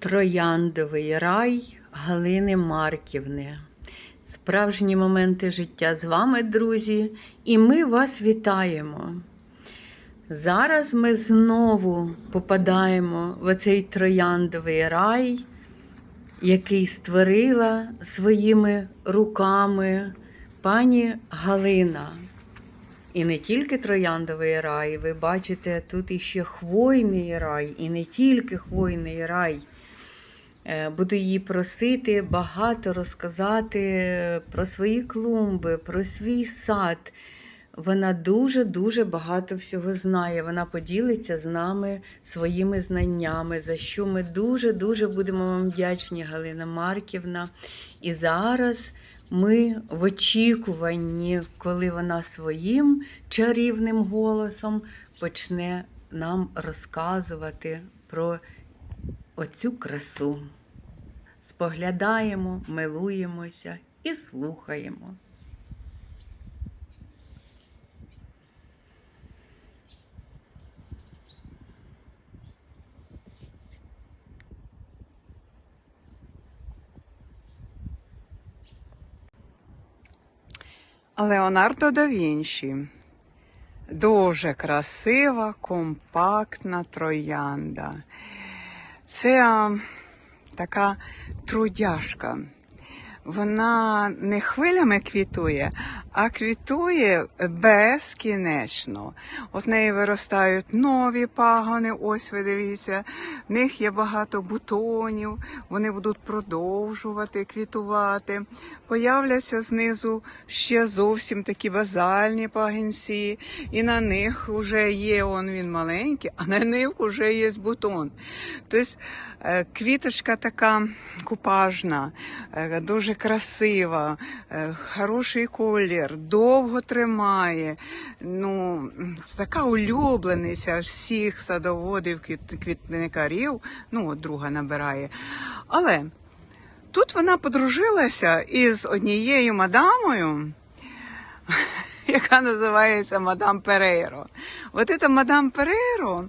Трояндовий рай Галини Марківни. Справжні моменти життя з вами, друзі, і ми вас вітаємо. Зараз ми знову попадаємо в оцей трояндовий рай, який створила своїми руками пані Галина. І не тільки трояндовий рай, ви бачите, тут іще хвойний рай, і не тільки хвойний рай. Е, Буду її просити багато розказати про свої клумби, про свій сад. Вона дуже-дуже багато всього знає. Вона поділиться з нами своїми знаннями, за що ми дуже-дуже будемо вам вдячні, Галина Марківна. І зараз ми в очікуванні, коли вона своїм чарівним голосом почне нам розказувати про оцю красу. Споглядаємо, милуємося і слухаємо. Леонардо да Вінчі. Дуже красива, компактна троянда. Це така трудяшка. Вона не хвилями квітує, а квітує безкінечно. От неї виростають нові пагони, ось ви дивіться, в них є багато бутонів, вони будуть продовжувати квітувати. Появляться знизу ще зовсім такі базальні пагінці, і на них вже є он він маленький, а на них вже є бутон. Тобто е, квіточка така купажна, е, дуже красива, е, хороший колір, довго тримає. Ну, це така улюблениця всіх садоводів, квітникарів. Ну, от друга набирає. Але тут вона подружилася із однією мадамою, яка називається Мадам Перейро. От ця Мадам Перейро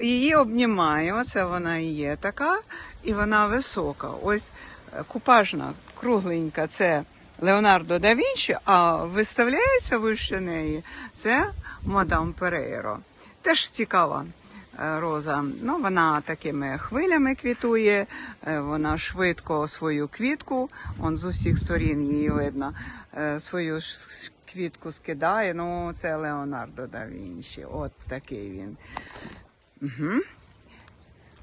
її обнімає, оце вона є така, і вона висока. Ось е, купажна, кругленька, це Леонардо да Вінчі, а виставляється вище неї це Мадам Перейро. Теж цікава е, роза. Ну, вона такими хвилями квітує, е, вона швидко свою квітку, он з усіх сторін її видно, е, свою квітку скидає. Ну, це Леонардо да Вінчі. От такий він. Угу.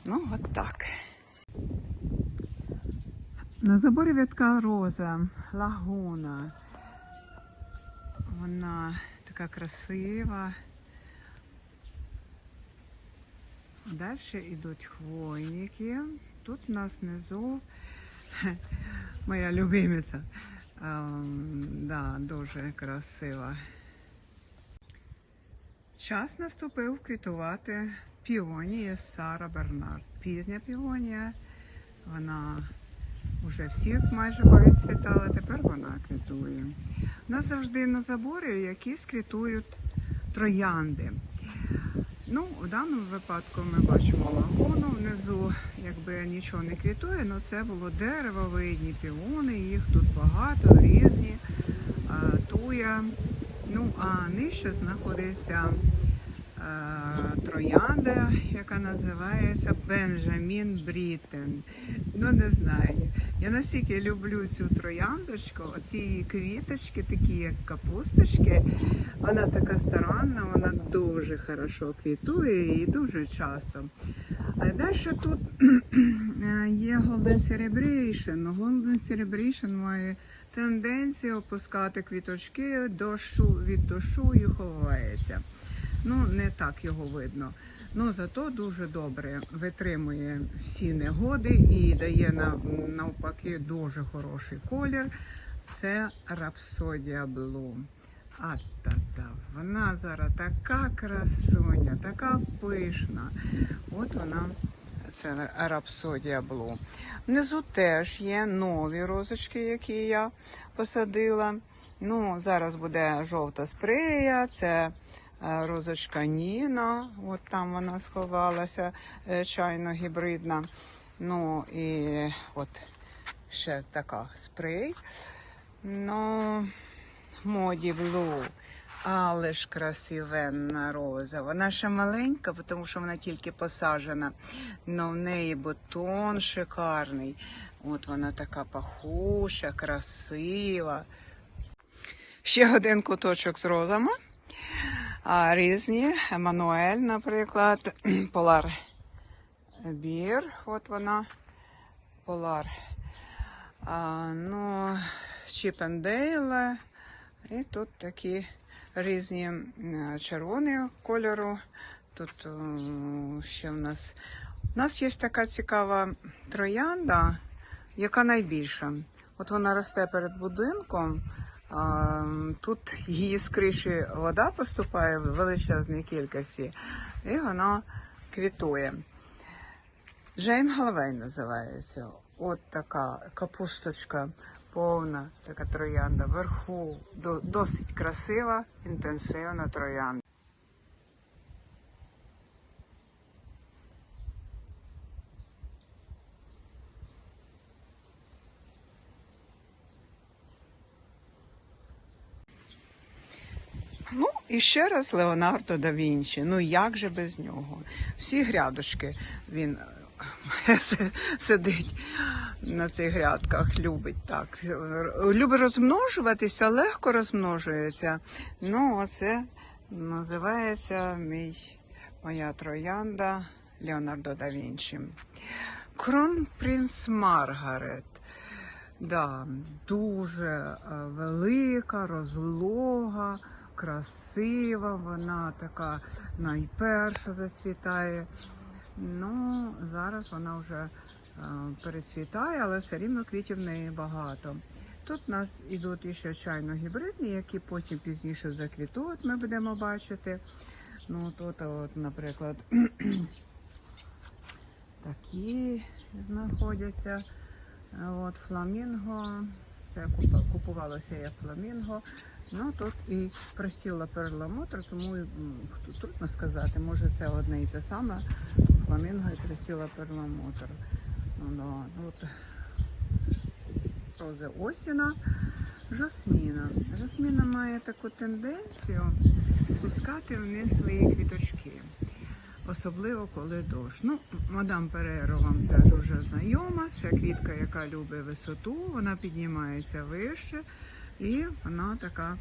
Ну, от так. На заборі вітка роза, лагуна. Вона така красива. Далі йдуть хвойники. Тут у нас внизу моя любимиця. Ем, да, дуже красива. Час наступив квітувати піонія Сара Бернард. Пізня піонія. Вона вже всі майже повідцвітала, тепер вона квітує. У нас завжди на заборі якісь квітують троянди. Ну, в даному випадку ми бачимо лагуну. Внизу якби нічого не квітує, але це було деревовидні піони, їх тут багато, різні, туя. Ну, а нижче знаходиться троянда, яка називається Бенджамін Брітен. Ну, не знаю. Я настільки люблю цю трояндочку, оці квіточки, такі як капусточки. Вона така старанна, вона дуже хорошо квітує і дуже часто. А далі тут е, є Golden Celebration. Golden Celebration має тенденцію опускати квіточки дощу, від дощу і ховається. Ну, не так його видно. Ну, зато дуже добре витримує всі негоди і дає на- навпаки дуже хороший колір. Це Рапсодія Блу. А та-та, вона зараз така красуня, така пишна. От вона, це Рапсодія Блу. Внизу теж є нові розочки, які я посадила. Ну, зараз буде жовта спрея, це е, розочка Ніна, от там вона сховалася, е, чайно гібридна. Ну і от ще така спрей. Ну, моді блу. Але ж красивенна роза. Вона ще маленька, тому що вона тільки посаджена. Но в неї бутон шикарний. От вона така пахуща, красива. Ще один куточок з розами. А, різні. Еммануель, наприклад, Полар Бір. От вона. Полар. А, ну, Чіпендейле. І тут такі різні м, червоні кольору. Тут ще в нас. У нас є така цікава троянда, яка найбільша. От вона росте перед будинком. Тут її з криші вода поступає в величезній кількості, і вона квітує. Джейм Галвей називається. От така капусточка повна, така троянда. Вверху до- досить красива, інтенсивна троянда. Ну, і ще раз Леонардо да Вінчі. Ну як же без нього? Всі грядочки він е, сидить на цих грядках, любить так. Любить розмножуватися, легко розмножується. Ну, оце називається мій, моя троянда Леонардо да Вінчі. Кронпринц Маргарет. Да, дуже е, велика, розлога, красива, вона така найперша зацвітає. Ну, зараз вона вже перецвітає, але все рівно квітів неї багато. Тут у нас ідуть іще чайно гібридні, які потім пізніше заквітують, ми будемо бачити. Ну, тут, от, наприклад, такі знаходяться. От фламінго. Це купувалося як фламінго. Ну тут і просіла перламутр, тому трудно сказати, може це одне і те саме. Фламінго і просіла перламутр. Да. ну, от рози осіна, жасміна. Жасміна має таку тенденцію пускати вниз свої квіточки. Особливо коли дощ. Ну, мадам Переро вам теж вже знайома. Це квітка, яка любить висоту, вона піднімається вище, і вона така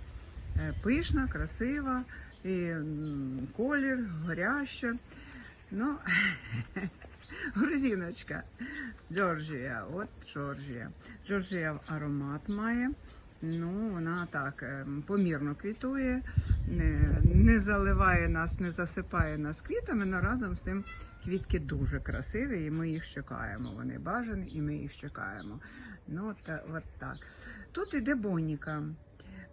е, пишна, красива, і колір, горяща. Ну, грузиночка. Джорджія, от Джорджія. Джорджія аромат має. Ну, вона так е, помірно квітує, не, не заливає нас, не засипає нас квітами, але разом з тим квітки дуже красиві, і ми їх чекаємо. Вони бажані, і ми їх чекаємо. Ну, та- от так. Тут іде Боніка.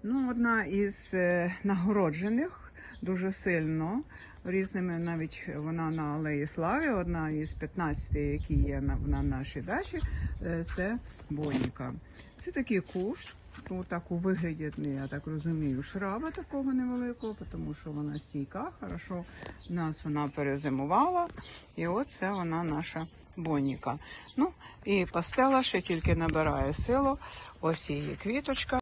Ну, одна із е, нагороджених дуже сильно. Різними навіть вона на Алеї Слави, одна із 15, які є на, на нашій дачі, е, це Боніка. Це такий куш, так у вигляді, я так розумію, шраба такого невеликого, тому що вона стійка, хорошо нас вона перезимувала. І от це вона наша Боніка. Ну і пастела ще тільки набирає силу. Ось її квіточка.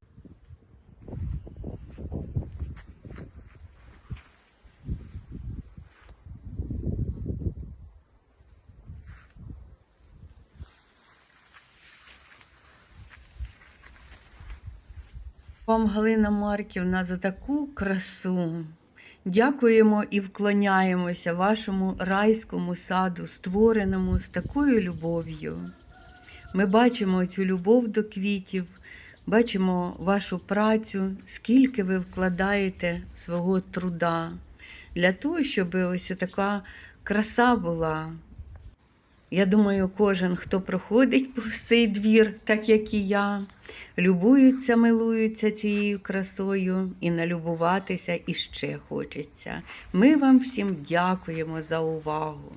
Вам, Галина Марківна, за таку красу. Дякуємо і вклоняємося вашому райському саду, створеному з такою любов'ю. Ми бачимо цю любов до квітів, бачимо вашу працю, скільки ви вкладаєте свого труда для того, щоб ось така краса була. Я думаю, кожен, хто проходить повз цей двір, так як і я, любуються, милуються цією красою і налюбуватися іще хочеться. Ми вам всім дякуємо за увагу.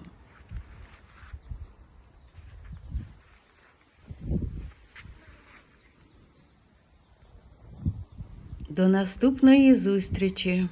До наступної зустрічі!